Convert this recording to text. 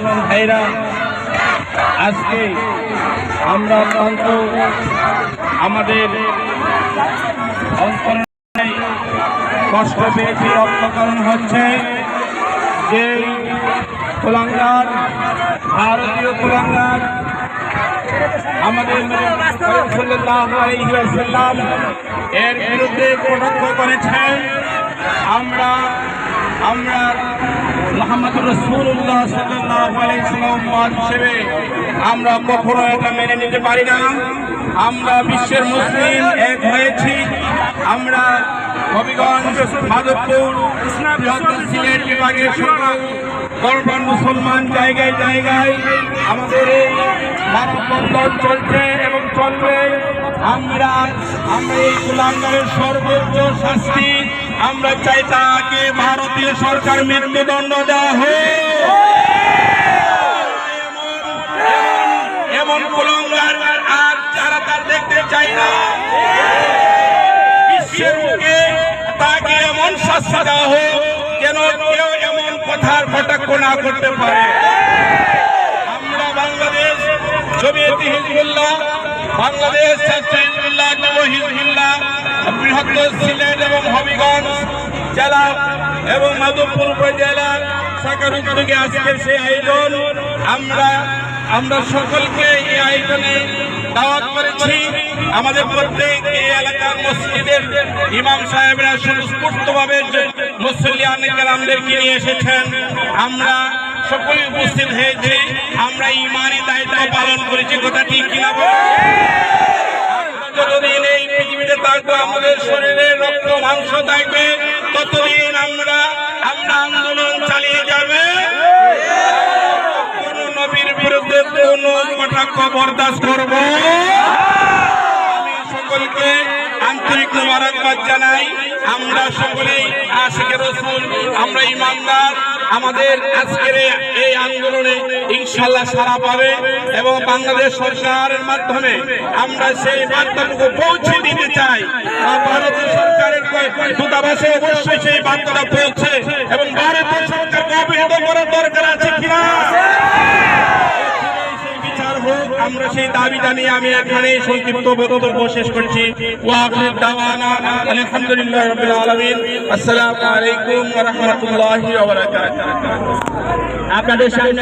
ভাইরা, আজকে আমরা অত্যন্ত আমাদের অন্তরে কষ্ট পেয়েছি, রক্তকরণ হচ্ছে। যে কুলাঙ্গার, ভারতীয় কুলাঙ্গার, আমাদের আলাইহি এর বিরুদ্ধে কটাক্ষ করেছেন। আমরা আমরা মোহাম্মদ রসুল্লাহ সাল্লাম হিসেবে আমরা কখনো এটা মেনে নিতে পারি না। আমরা বিশ্বের মুসলিম এক হয়েছি। আমরা হবিগঞ্জ বৃহত্তর সিলেট বিভাগের সকল গর্বান মুসলমান জায়গায় জায়গায় আমাদের এই মানববন্ধন চলছে এবং চলবে। আমরা আমরা এই কুলাঙ্গারের সর্বোচ্চ শাস্তি আমরা চাই তাকে ভারতীয় সরকার মৃত্যুদণ্ড দেওয়া হোক। এমন- কুলাঙ্গার আর যারা তার দেখতে চাই না, বিশ্বের মুখে তাকে এমন শাস্তি দেওয়া হোক যেন কেউ এমন কথার কটাক্ষ না করতে পারে। আমরা বাংলাদেশ জমিয়তি হিজবুল্লাহ, বাংলাদেশ ছাত্র হিজবুল্লাহ, যুব হিজবুল্লাহ, বৃহত্তর সিলেট এবং হবিগঞ্জ জেলা এবং মাধবপুর উপজেলা শাখার উদ্যোগে আজকের সেই আয়োজন। আমরা আমরা সকলকে এই আয়োজনে দাওয়াত করেছি। আমাদের প্রত্যেক এই এলাকার মসজিদের ইমাম সাহেবরা সুস্ফূর্তভাবে মুসলিয়ান কালামদেরকে নিয়ে এসেছেন। আমরা সকলে উপস্থিত হয়েছি। আমরা ইমানি দায়িত্ব পালন করেছি। কথা ঠিক কিনা বলো? আমরা যতদিন এই থাকব আমাদের শরীরে রক্ত, মাংস থাকবে। ততদিন আমরা আমরা আন্দোলন চালিয়ে যাবে। কোন নবীর বিরুদ্ধে কোন কটাক্ষ বরদাস্ত করব? সকলকে আন্তরিক মোবারকবাদ জানাই। আমরা সকলেই আশিকের রসুল, আমরা ইমানদার। আমাদের আজকের এই আন্দোলনে ইনশাল্লাহ সারা পাবে এবং বাংলাদেশ সরকারের মাধ্যমে আমরা সেই বার্তাটুকু পৌঁছে দিতে চাই। আর ভারতীয় সরকারের দূতাবাসে অবশ্যই সেই বার্তাটা পৌঁছে এবং ভারতীয় সরকারকে অবহিত করার দরকার আছে কিনা? আমরা সেই দাবি জানিয়ে আমি এখানে সংক্ষিপ্ত বক্তব্য শেষ করছি। ওয়াখির আপনাদের সামনে